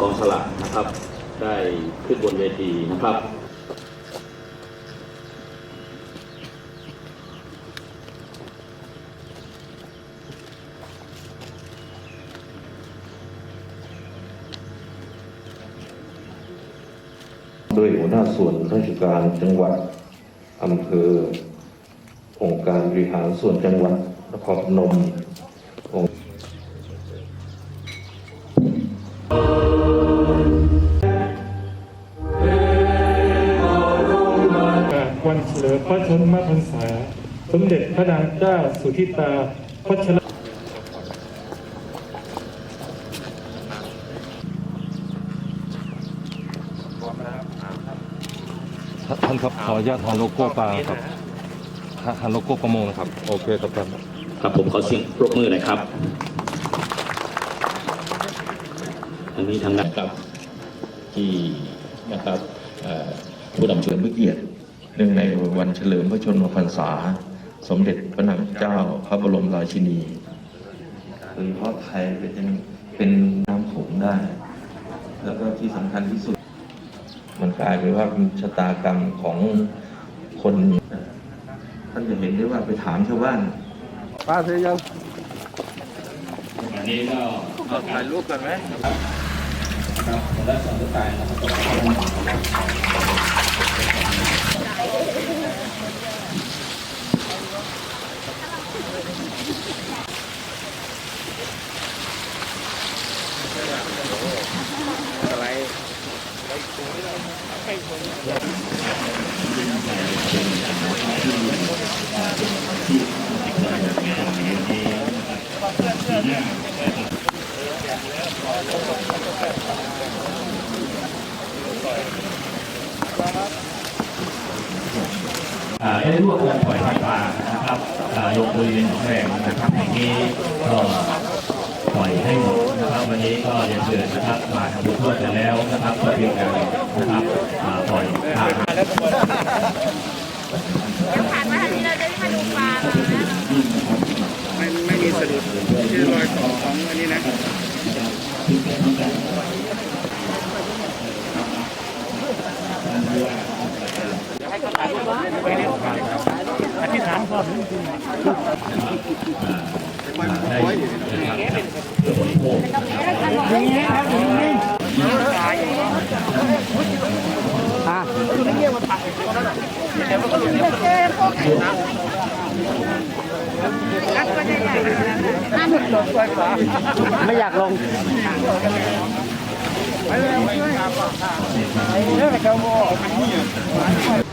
กองสลากนะครับ ได้ขึ้นบนเวทีนะครับโดยหัวหน้าส่วนราชการจังหวัดอำเภอ องค์การบริหารส่วนจังหวัดนครพนมองค์ วันเฉลิมพระชนมพรรษา สมเด็จพระนางเจ้าสุธิตาพัชรท่านครับขออนุญาตหันโลโก้ปลาครับหันหันโลโก้ประมงนะครับ โอเคครับท่านครับผมขอเสียงปรบมือหน่อยครับทางนี้ทางนั้นครับที่นะครับเอ่อผู้นำเฉลิมพระเกียรติ เนื่องในวันเฉลิมพระชนมพรรษา สมเด็จพระนางเจ้าพระบรมราชินีโดยเฉพาะไทยเป็นเป็นน้ำโขงได้ แล้วก็ที่สำคัญที่สุด มันกลายเป็นว่าเป็นชะตากรรมของคนท่านจะเห็นได้ว่าไปถามชาวบ้านอันนี้ก็ถ่ายรูปกันไหมครับและสองทุกการนะครับ อ่ ได้ร่วมกันปล่อยสัตว์ป่านะครับอ่าลงบริเวณหนองแรงนะครับแห่งนี้ก็ปล่อยให้หมดนะครับ วันนี้ก็เรียนเชิญนะครับมาทำบุญทั่วกันแล้วนะครับก็เพียงแต่นะครับอ่าปล่อยผ่านเดี๋ยวผ่านมาทางนี้เราจะได้มาดูปลาเรานะไม่ไม่มีสะดุดชื่อรอยต่อของอันนี้นะ ได้นะครับเพื่อบริโภคนะครับ รักก็จะใหญ่น้ำหนุนลง ไม่อยากลงไปเลยช่วยเรื่องเขาโม่